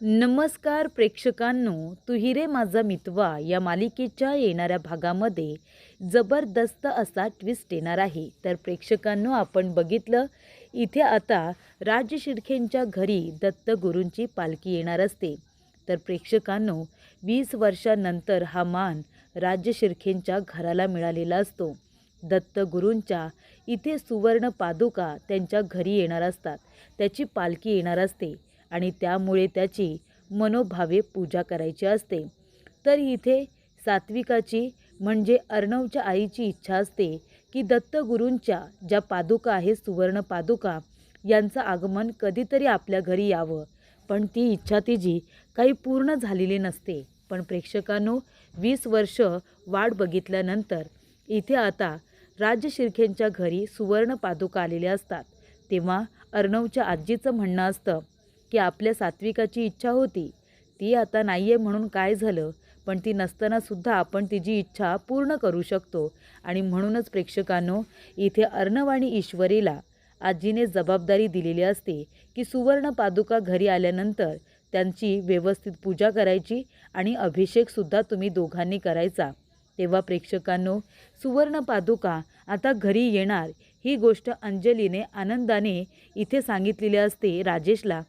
नमस्कार प्रेक्षकांनो तू हिरे माझा मितवा या मालिकेच्या येणाऱ्या भागामध्ये जबरदस्त असा ट्विस्ट येणार आहे. तर प्रेक्षकांनो आपण बघितलं इथे आता राज शिर्खेंच्या घरी दत्तगुरूंची पालखी येणार असते. तर प्रेक्षकांनो वीस वर्षानंतर हा मान राज शिर्खेंच्या घराला मिळालेला असतो. दत्तगुरूंच्या इथे सुवर्ण पादुका त्यांच्या घरी येणार असतात. त्याची पालखी येणार असते. आणि त्यामुळे त्याची मनोभावे पूजा करायची असते. तर इथे सात्विकाची म्हणजे अर्णवच्या आईची इच्छा असते की दत्तगुरूंच्या ज्या पादुका आहेत सुवर्ण पादुका यांचं आगमन कधीतरी आपल्या घरी यावं. पण ती इच्छा तिची काही पूर्ण झालेली नसते. पण प्रेक्षकांनो वीस वर्ष वाट बघितल्यानंतर इथे आता राज्य शिर्खेंच्या घरी सुवर्ण पादुका आलेल्या असतात. तेव्हा अर्णवच्या आजीचं म्हणणं असतं की आपल्या सात्विकाची इच्छा होती. ती आता नाही आहे म्हणून काय झालं? पण ती नसतानासुद्धा आपण तिची इच्छा पूर्ण करू शकतो. आणि म्हणूनच प्रेक्षकांनो इथे अर्णव आणि ईश्वरीला आजीने जबाबदारी दिलेली असते की सुवर्ण पादुका घरी आल्यानंतर त्यांची व्यवस्थित पूजा करायची आणि अभिषेकसुद्धा तुम्ही दोघांनी करायचा. तेव्हा प्रेक्षकांनो सुवर्ण पादुका आता घरी येणार ही गोष्ट अंजलीने आनंदाने इथे सांगितलेली असते राजेशला.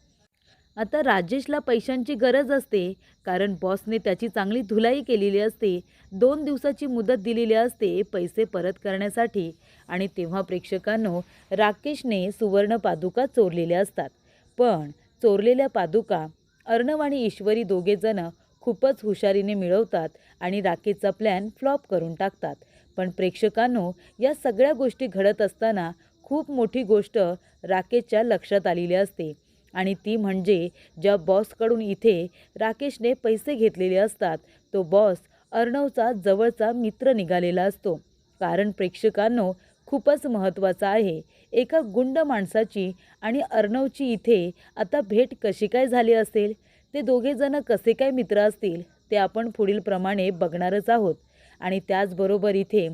आता राजेशला पैशांची गरज असते कारण बॉसने त्याची चांगली धुलाई केलेली असते दोन दिवसाची मुदत दिलेली असते पैसे परत करण्यासाठी. आणि तेव्हा प्रेक्षकांनो राकेशने सुवर्ण पादुका चोरलेल्या असतात. पण चोरलेल्या पादुका अर्णव आणि ईश्वरी दोघेजणं खूपच हुशारीने मिळवतात आणि राकेशचा प्लॅन फ्लॉप करून टाकतात. पण प्रेक्षकांनो या सगळ्या गोष्टी घडत असताना खूप मोठी गोष्ट राकेशच्या लक्षात आलेली असते. आणि ती म्हणजे ज्या बॉसकडून इथे राकेशने पैसे घेतलेले असतात तो बॉस अर्णवचा जवळचा मित्र निघालेला असतो. कारण प्रेक्षकांनो खूपच महत्त्वाचं आहे. एका गुंड माणसाची आणि अर्णवची इथे आता भेट कशी काय झाली असेल? ते दोघेजणं कसे काय मित्र असतील? ते आपण पुढील प्रमाणे बघणारच आहोत. आणि त्याचबरोबर इथे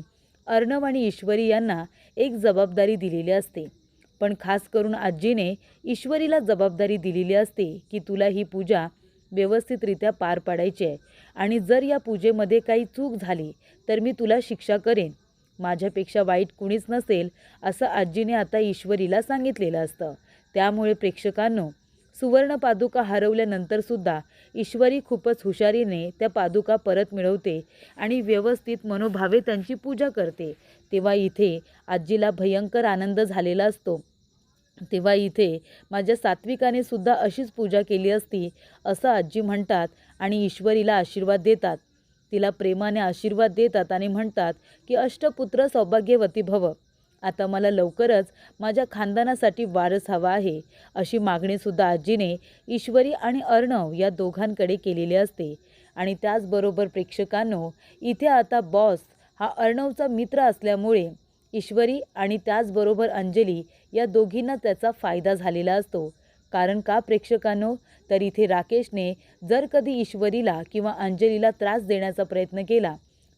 अर्णव आणि ईश्वरी यांना एक जबाबदारी दिलेली असते. पण खास करून आजीने ईश्वरीला जबाबदारी दिलेली असते की तुला ही पूजा व्यवस्थितरित्या पार पाडायची आहे. आणि जर या पूजेमध्ये काही चूक झाली तर मी तुला शिक्षा करेन. माझ्यापेक्षा वाईट कुणीच नसेल असं आजीने आता ईश्वरीला सांगितलेलं असतं. त्यामुळे प्रेक्षकांनो सुवर्ण पादुका हरवल्यानंतरसुद्धा ईश्वरी खूपच हुशारीने त्या पादुका परत मिळवते आणि व्यवस्थित मनोभावे त्यांची पूजा करते. तेव्हा इथे आजीला भयंकर आनंद झालेला असतो. तेव्हा इथे माझ्या सात्विकाने सुद्धा अशीच पूजा केली असती असं आजी म्हणतात आणि ईश्वरीला आशीर्वाद देतात. तिला प्रेमाने आशीर्वाद देतात आणि म्हणतात की अष्टपुत्र सौभाग्यवती भव. आता मला लवकरच माझ्या खानदानासाठी वारस हवा आहे अशी मागणीसुद्धा आजीने ईश्वरी आणि अर्णव या दोघांकडे केलेली असते. आणि त्याचबरोबर प्रेक्षकांनो इथे आता बॉस हा अर्णवचा मित्र असल्यामुळे ईश्वरी आणि त्याचबरोबर अंजली या दोघींना त्याचा फायदा झालेला असतो. कारण का प्रेक्षकांनो? तर इथे राकेशने जर कधी ईश्वरीला किंवा अंजलीला त्रास देण्याचा प्रयत्न केला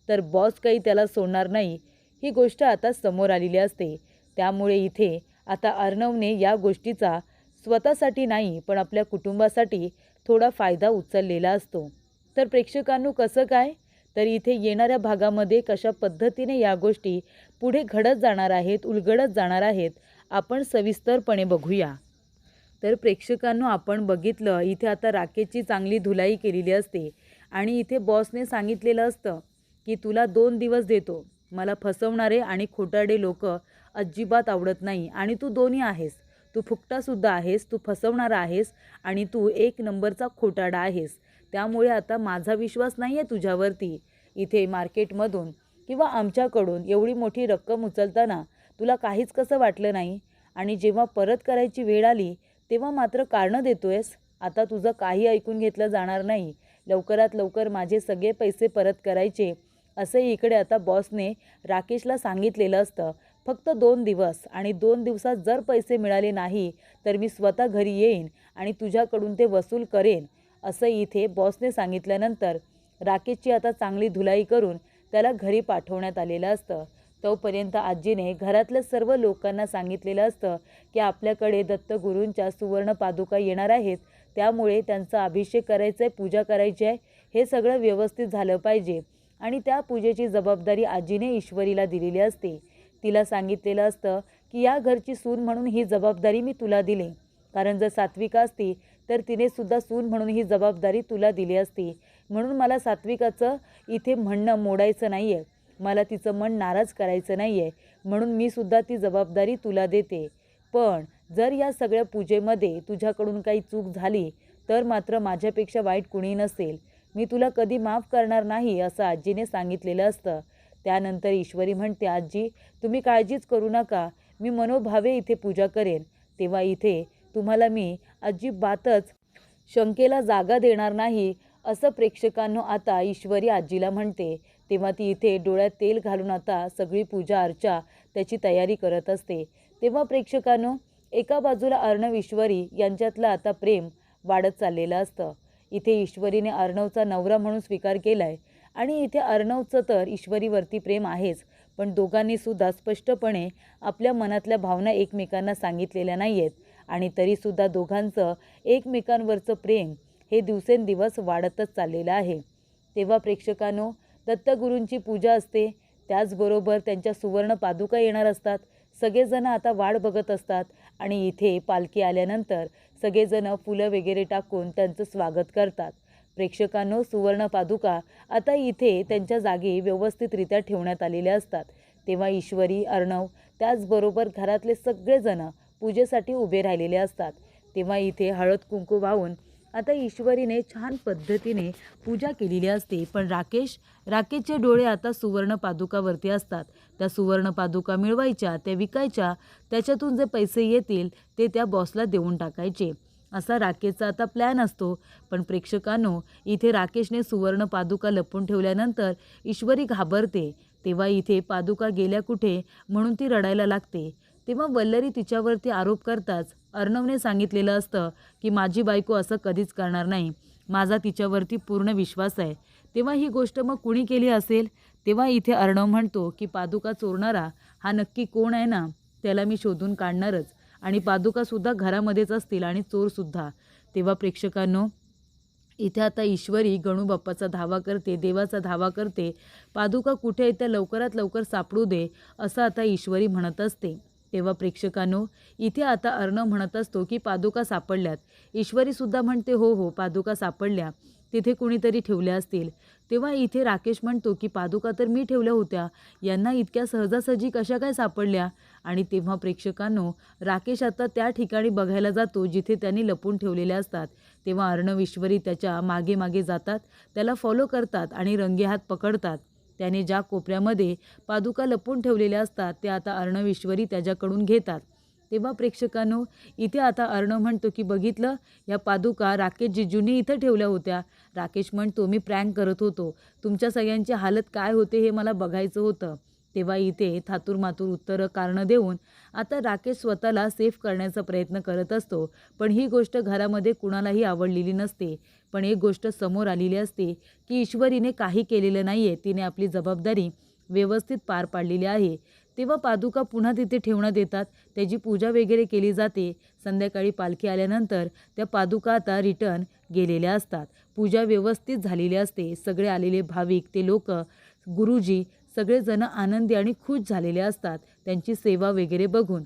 तर बॉस काही त्याला सोडणार नाही. ही गोष्ट आता समोर आलेली असते. त्यामुळे इथे आता अर्णवने या गोष्टीचा स्वतःसाठी नाही पण आपल्या कुटुंबासाठी थोडा फायदा उचललेला असतो. तर प्रेक्षकांनो कसं काय? तर इथे येणाऱ्या भागामध्ये कशा पद्धतीने या गोष्टी पुढे घडत जाणार आहेत उलगडत जाणार आहेत आपण सविस्तरपणे बघूया. तर प्रेक्षकांनो आपण बघितलं इथे आता राकेशची चांगली धुलाई केलेली असते. आणि इथे बॉसने सांगितलेलं असतं की तुला दोन दिवस देतो. मला फसवणारे आणि खोटारडे लोक अजिबात आवडत नाही. आणि तू दोन्ही आहेस. तू फुकटासुद्धा आहेस तू फसवणारा आहेस आणि तू एक नंबरचा खोटाडा आहेस. त्यामुळे आता माझा विश्वास नाही आहे तुझ्यावरती. इथे मार्केटमधून किंवा आमच्याकडून एवढी मोठी रक्कम उचलताना तुला काहीच कसं वाटलं नाही? आणि जेव्हा परत करायची वेळ आली तेव्हा मात्र कारणं देतो आहेस आता तुझं काही ऐकून घेतलं जाणार नाही. लवकरात लवकर माझे सगळे पैसे परत करायचे. असं इकडे आता बॉसने राकेशला सांगितलेलं असतं. फक्त दोन दिवस आणि दोन दिवसात जर पैसे मिळाले नाही तर मी स्वतः घरी येईन आणि तुझ्याकडून ते वसूल करेन असं इथे बॉसने सांगितल्यानंतर राकेशची आता चांगली धुलाई करून त्याला घरी पाठवण्यात आलेलं असतं. तोपर्यंत आजीने घरातल्या सर्व लोकांना सांगितलेलं असतं की आपल्याकडे दत्तगुरूंच्या सुवर्ण पादुका येणार आहेत त्यामुळे त्यांचा अभिषेक करायचा आहे पूजा करायची आहे हे सगळं व्यवस्थित झालं पाहिजे. आणि त्या पूजेची जबाबदारी आजीने ईश्वरीला दिलेली असते. तिला सांगितलेलं असतं की या घरची सून म्हणून ही जबाबदारी मी तुला दिली. कारण जर सात्विका असती तर तिने सुद्धा सून म्हणून ही जबाबदारी तुला दिली असती. म्हणून मला सात्विकाचं इथे म्हणणं मोडायचं नाही आहे मला तिचं मन नाराज करायचं नाही आहे म्हणून मी सुद्धा ती जबाबदारी तुला देते. पण जर या सगळ्या पूजेमध्ये तुझ्याकडून काही चूक झाली तर मात्र माझ्यापेक्षा वाईट कुणी नसेल. मी तुला कधी माफ करणार नाही असं आजीने सांगितलेलं असतं. त्यानंतर ईश्वरी म्हणते आजी तुम्ही काळजीच करू नका. मी मनोभावे इथे पूजा करेन. तेव्हा इथे तुम्हाला मी अजिबातच शंकेला जागा देणार नाही असं प्रेक्षकांनो आता ईश्वरी आजीला म्हणते. तेव्हा ती इथे डोळ्यात तेल घालून आता सगळी पूजा अर्चा त्याची तयारी करत असते. तेव्हा प्रेक्षकांनो एका बाजूला अर्णव ईश्वरी यांच्यातलं आता प्रेम वाढत चाललेलं असतं. इथे ईश्वरीने अर्णवचा नवरा म्हणून स्वीकार केला आहे आणि इथे अर्णवचं तर ईश्वरीवरती प्रेम आहेच पण दोघांनी सुद्धा स्पष्टपणे आपल्या मनातल्या भावना एकमेकांना सांगितलेल्या नाही आहेत आणि तरीसुद्धा दोघांचं एकमेकांवरचं प्रेम हे दिवसेंदिवस वाढतच चाललेलं आहे. तेव्हा प्रेक्षकांनो दत्तगुरूंची पूजा असते. त्याचबरोबर त्यांच्या सुवर्ण पादुका येणार असतात. सगळेजण आता वाट बघत असतात आणि इथे पालखी आल्यानंतर सगळेजण फुलं वगैरे टाकून त्यांचं स्वागत करतात. प्रेक्षकांनो सुवर्ण पादुका आता इथे त्यांच्या जागी व्यवस्थितरित्या ठेवण्यात आलेल्या असतात. तेव्हा ईश्वरी अर्णव त्याचबरोबर घरातले सगळेजण पूजेसाठी उभे राहिलेले असतात. तेव्हा इथे हळद कुंकू वाहून आता ईश्वरीने छान पद्धतीने पूजा केलेली असते. पण राकेश राकेशचे डोळे आता सुवर्ण पादुकावरती असतात. त्या सुवर्ण पादुका मिळवायच्या त्या विकायच्या त्याच्यातून जे पैसे येतील ते त्या बॉसला देऊन टाकायचे. असा राकेशचा आता प्लॅन असतो. पण प्रेक्षकांनो इथे राकेशने सुवर्ण पादुका लपून ठेवल्यानंतर ईश्वरी घाबरते. तेव्हा इथे पादुका गेल्या कुठे? म्हणून ती रडायला लागते. तेव्हा वल्लरी तिच्यावरती आरोप करताच अर्णवने सांगितलेलं असतं की माझी बायको असं कधीच करणार नाही. माझा तिच्यावरती पूर्ण विश्वास आहे. तेव्हा ही गोष्ट मग कुणी केली असेल? तेव्हा इथे अर्णव म्हणतो की पादुका चोरणारा हा नक्की कोण आहे ना? त्याला मी शोधून काढणारच. आणि पादुकासुद्धा घरामध्येच असतील आणि चोरसुद्धा तेव्हा प्रेक्षकांनो इथे आता ईश्वरी गणू बाप्पाचा धावा करते देवाचा धावा करते. पादुका कुठे आहे त्या लवकरात लवकर सापडू दे असं आता ईश्वरी म्हणत असते. तेव्हा प्रेक्षकांनो इथे आता अर्णव म्हणत असतो की पादुका सापडल्यात. ईश्वरीसुद्धा म्हणते हो हो पादुका सापडल्या. तिथे कुणीतरी ठेवल्या असतील. तेव्हा इथे राकेश म्हणतो की पादुका तर मी ठेवल्या होत्या. यांना इतक्या सहजासहजी कशा काय सापडल्या? आणि तेव्हा प्रेक्षकांनो राकेश आता त्या ठिकाणी बघायला जातो जिथे त्यांनी लपून ठेवलेल्या असतात. तेव्हा अर्णव ईश्वरी त्याच्यामागे मागे जातात त्याला फॉलो करतात आणि रंगेहात पकडतात. त्याने ज्या कोपऱ्यामध्ये पादुका लपवून ठेवलेल्या असतात त्या आता अर्णवेश्वरी त्याच्याकडून घेतात. तेव्हा प्रेक्षकांनो इथे आता अर्णव म्हणतो की बघितलं? या पादुका राकेश जिजूंनी इथं ठेवल्या होत्या. राकेश म्हणतो मी प्रँक करत होतो. तुमच्या सगळ्यांची हालत काय होते हे मला बघायचं होतं. तेव्हा इथे थातूर मातूर उत्तरं कारणं देऊन आता राकेश स्वतःला सेफ करण्याचा प्रयत्न करत असतो. पण ही गोष्ट घरामध्ये कुणालाही आवडलेली नसते. पण एक गोष्ट समोर आलेली असते की ईश्वरीने काही केलेलं नाही आहे तिने आपली जबाबदारी व्यवस्थित पार पाडलेली आहे. तेव्हा पादुका पुन्हा तिथे ठेवण्यात येतात. त्याची पूजा वगैरे केली जाते. संध्याकाळी पालखी आल्यानंतर त्या पादुका आता रिटर्न गेलेल्या असतात. पूजा व्यवस्थित झालेली असते. सगळे आलेले भाविक ते लोक गुरुजी सगळेजण आनंदी आणि खुश झालेले असतात. त्यांची सेवा वगैरे बघून.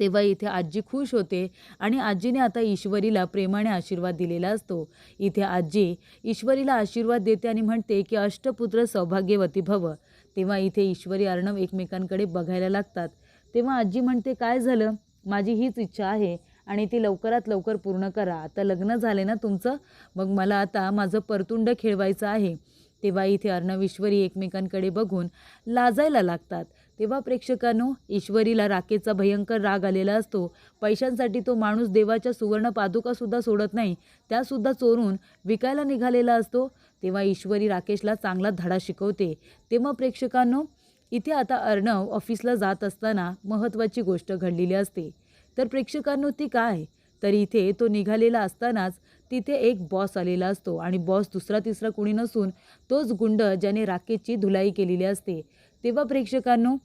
तेव्हा इथे आजी खुश होते आणि आजीने आता ईश्वरीला प्रेमाने आशीर्वाद दिलेला असतो. इथे आजी ईश्वरीला आशीर्वाद देते आणि म्हणते की अष्टपुत्र सौभाग्यवती भव. तेव्हा इथे ईश्वरी अर्णव एकमेकांकडे बघायला लागतात. तेव्हा आजी म्हणते काय झालं? माझी हीच इच्छा आहे आणि ती लवकरात लवकर पूर्ण करा. आता लग्न झाले ना तुमचं? मग मला आता माझं परतुंड खेळवायचं आहे. तेव्हा इथे अर्णव ईश्वरी एकमेकांकडे बघून लाजायला लागतात. तेव्हा प्रेक्षकांनो ईश्वरीला राकेशचा भयंकर राग आलेला असतो. पैशांसाठी तो माणूस देवाच्या सुवर्ण पादुकासुद्धा सोडत नाही. त्यासुद्धा चोरून विकायला निघालेला असतो. तेव्हा ईश्वरी राकेशला चांगला धडा शिकवते. तेव्हा प्रेक्षकांनो इथे आता अर्णव ऑफिसला जात असताना महत्त्वाची गोष्ट घडलेली असते. तर प्रेक्षकांनो ती काय? तर इथे तो निघालेला असतानाच तिथे एक बॉस आलेला असतो आणि बॉस दुसरा तिसरा कुणी नसून तोच गुंड ज्याने राकेशची धुलाई केलेली असते. तेव्हा प्रेक्षकांनो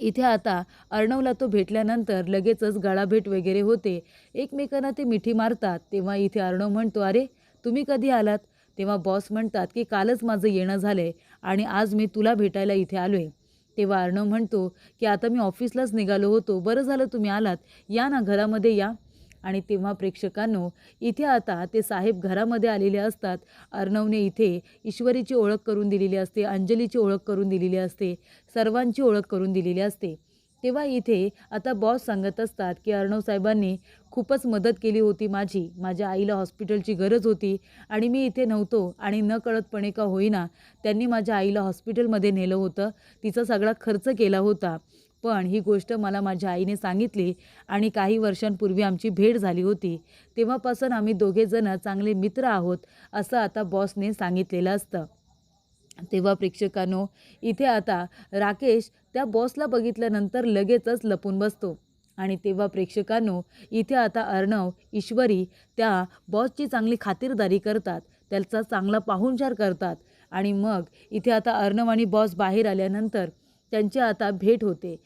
इथे आता अर्णवला तो भेटल्यानंतर लगेचच गळाभेट वगैरे होते. एकमेकांना ते मिठी मारतात. तेव्हा इथे अर्णव म्हणतो अरे तुम्ही कधी आलात? तेव्हा बॉस म्हणतात की कालच माझं येणं झालं आहे आणि आज मी तुला भेटायला इथे आलो आहे तेव्हा अर्णव म्हणतो की आता मी ऑफिसलाच निघालो होतो. बरं झालं तुम्ही आलात. या ना घरामध्ये या. आणि तेव्हा प्रेक्षकांनो इथे आता ते साहेब घरामध्ये आलेले असतात. अर्णवने इथे ईश्वरीची ओळख करून दिलेली असते अंजलीची ओळख करून दिलेली असते सर्वांची ओळख करून दिलेली असते. तेव्हा इथे आता बॉस सांगत असतात की अर्णव साहेबांनी खूपच मदत केली होती माझी माझ्या आईला हॉस्पिटलची गरज होती आणि मी इथे नव्हतो आणि न कळतपणे का होईना त्यांनी माझ्या आईला हॉस्पिटलमध्ये नेलं होतं. तिचा सगळा खर्च केला होता. पण ही गोष्ट मला माझ्या आईने सांगितली आणि काही वर्षांपूर्वी आमची भेट झाली होती. तेव्हापासून आम्ही दोघेजणं चांगले मित्र आहोत असं आता बॉसने सांगितलेलं असतं. तेव्हा प्रेक्षकांनो इथे आता राकेश त्या बॉसला बघितल्यानंतर लगेचच लपून बसतो. आणि तेव्हा प्रेक्षकांनो इथे आता अर्णव ईश्वरी त्या बॉसची चांगली खातिरदारी करतात त्याचा चांगला पाहुणचार करतात. आणि मग इथे आता अर्णव आणि बॉस बाहेर आल्यानंतर त्यांची आता भेट होते.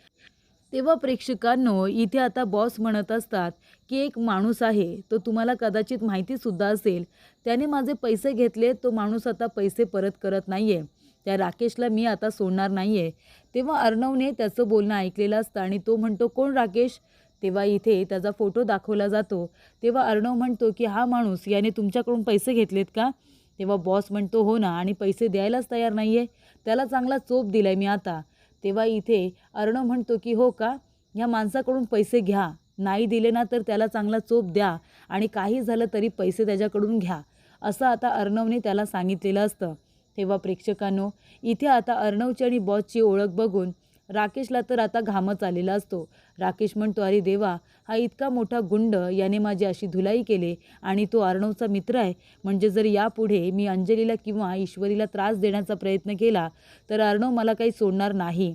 तेव्हा प्रेक्षकांनो इथे आता बॉस म्हणत असतात की एक माणूस आहे तो तुम्हाला कदाचित माहितीसुद्धा असेल. त्याने माझे पैसे घेतले तो माणूस आता पैसे परत करत नाही आहे त्या राकेशला मी आता सोडणार नाही आहे तेव्हा अर्णवने त्याचं बोलणं ऐकलेलं असतं आणि तो म्हणतो कोण राकेश? तेव्हा इथे त्याचा फोटो दाखवला जातो. तेव्हा अर्णव म्हणतो की हा माणूस याने तुमच्याकडून पैसे घेतलेत का? तेव्हा बॉस म्हणतो हो ना आणि पैसे द्यायलाच तयार नाही आहे त्याला चांगला चोप दिला आहे मी आता. तेव्हा इथे अर्णव म्हणतो की हो का? ह्या माणसाकडून पैसे घ्या. नाही दिले ना तर त्याला चांगला चोप द्या आणि काही झालं तरी पैसे त्याच्याकडून घ्या. असं आता अर्णवने त्याला सांगितलेलं असतं. तेव्हा प्रेक्षकांनो इथे आता अर्णवची आणि बॉसची ओळख बघून राकेशला तर आता घामच आलेला असतो. राकेश म्हणतो अरे देवा हा इतका मोठा गुंड याने माझी अशी धुलाई केले आणि तो अर्णवचा मित्र आहे. म्हणजे जर यापुढे मी अंजलीला किंवा ईश्वरीला त्रास देण्याचा प्रयत्न केला तर अर्णव मला काही सोडणार नाही.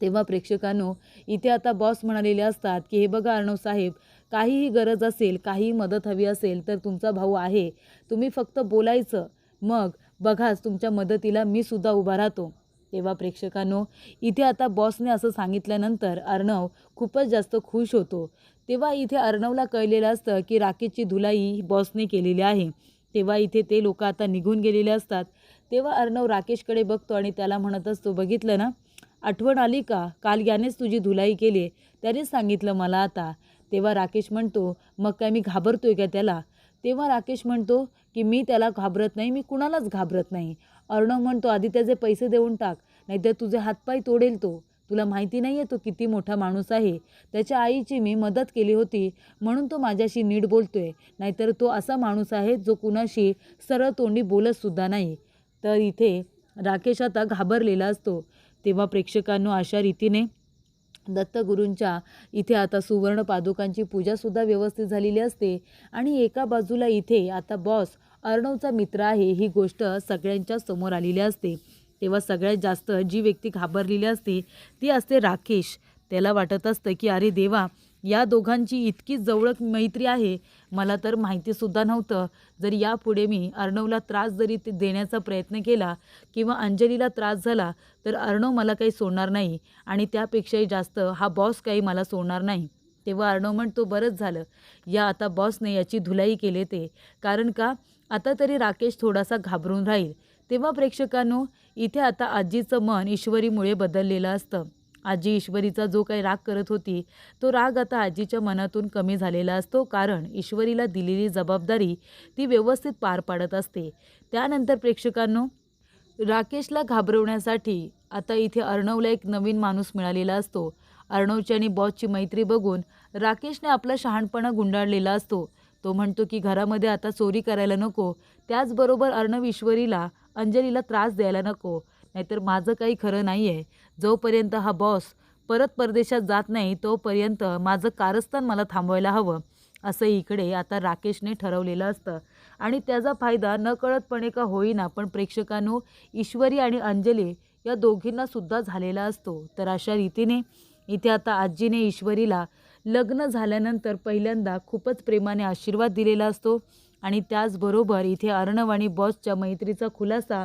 तेव्हा प्रेक्षकांनो इथे आता बॉस म्हणालेले असतात की हे बघा अर्णव साहेब काहीही गरज असेल काहीही मदत हवी असेल तर तुमचा भाऊ आहे. तुम्ही फक्त बोलायचं. मग बघाच तुमच्या मदतीला मी सुद्धा उभा राहतो. तेव्हा प्रेक्षकांनो इथे आता बॉसने असं सांगितल्यानंतर अर्णव खूपच जास्त खुश होतो. तेव्हा इथे अर्णवला कळलेलं असतं की राकेशची धुलाई बॉसने केलेली आहे. तेव्हा इथे ते लोक आता निघून गेलेले असतात. तेव्हा अर्णव राकेशकडे बघतो आणि त्याला म्हणत असतो बघितलं ना? आठवण आली का? काल यानेच तुझी धुलाई केली. त्यानेच सांगितलं मला आता. तेव्हा राकेश म्हणतो मग काय मी घाबरतोय का त्याला? तेव्हा राकेश म्हणतो की मी त्याला घाबरत नाही मी कुणालाच घाबरत नाही. अर्णव म्हणतो आधी त्याचे पैसे देऊन टाक नाहीतर तुझे हातपाय तोडेल तो. तुला माहिती नाही आहे तो किती मोठा माणूस आहे. त्याच्या आईची मी मदत केली होती म्हणून तो माझ्याशी नीट बोलतोय. नाहीतर तो असा माणूस आहे जो कुणाशी सरळ तोंडी बोलतसुद्धा नाही. तर इथे राकेश आता घाबरलेला असतो. तेव्हा प्रेक्षकांनो अशा रीतीने दत्तगुरूंच्या इथे आता सुवर्ण पादुकांची पूजासुद्धा व्यवस्थित झालेली असते. आणि एका बाजूला इथे आता बॉस अर्णवचा मित्र आहे. ही गोष्ट सगळ्यांच्या समोर आलेली असते. तेव्हा सगळ्यात जास्त जी व्यक्ती घाबरलेली असते ती असते राकेश. त्याला वाटत असतं की अरे देवा या दोघांची इतकी जवळक मैत्री आहे. मला तर माहितीसुद्धा नव्हतं. जर यापुढे मी अर्णवला त्रास जरी ते देण्याचा प्रयत्न केला किंवा अंजलीला त्रास झाला तर अर्णव मला काही सोडणार नाही. आणि त्यापेक्षाही जास्त हा बॉस काही मला सोडणार नाही. तेव्हा अर्णव म्हणतो बरंच झालं. या आता बॉसने याची धुलाई केले ते. कारण का? आता तरी राकेश थोडासा घाबरून राहील. तेव्हा प्रेक्षकांनो इथे आता आजीचं मन ईश्वरीमुळे बदललेलं असतं. आजी ईश्वरीचा जो काही राग करत होती तो राग आता आजीच्या मनातून कमी झालेला असतो कारण ईश्वरीला दिलेली जबाबदारी ती व्यवस्थित पार पाडत असते. त्यानंतर प्रेक्षकांनो राकेशला घाबरवण्यासाठी आता इथे अर्णवला एक नवीन माणूस मिळालेला असतो. अर्णवची आणि बॉसची मैत्री बघून राकेशने आपला शहाणपणा गुंडाळलेला असतो. तो म्हणतो की घरामध्ये आता चोरी करायला नको. त्याचबरोबर अर्णविश्वरीला अंजलीला त्रास द्यायला नको. नाहीतर माझं काही खरं नाही आहे जोपर्यंत हा बॉस परत परदेशात जात नाही तोपर्यंत माझं कारस्थान मला थांबवायला हवं असं इकडे आता राकेशने ठरवलेलं असतं. आणि त्याचा फायदा नकळतपणे का होईना पण प्रेक्षकांनो ईश्वरी आणि अंजली या दोघींनासुद्धा झालेला असतो. तर अशा रीतीने इथे आता आजीने ईश्वरीला लग्न झाल्यानंतर पहिल्यांदा खूपच प्रेमाने आशीर्वाद दिलेला असतो. आणि त्याचबरोबर इथे अर्णव आणि बॉसच्या मैत्रीचा खुलासा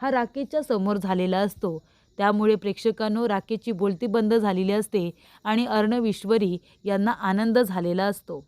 हा राकेशच्या समोर झालेला असतो. त्यामुळे प्रेक्षकांनो राकेशची बोलती बंद झालेली असते आणि अर्णव ईश्वरी यांना आनंद झालेला असतो.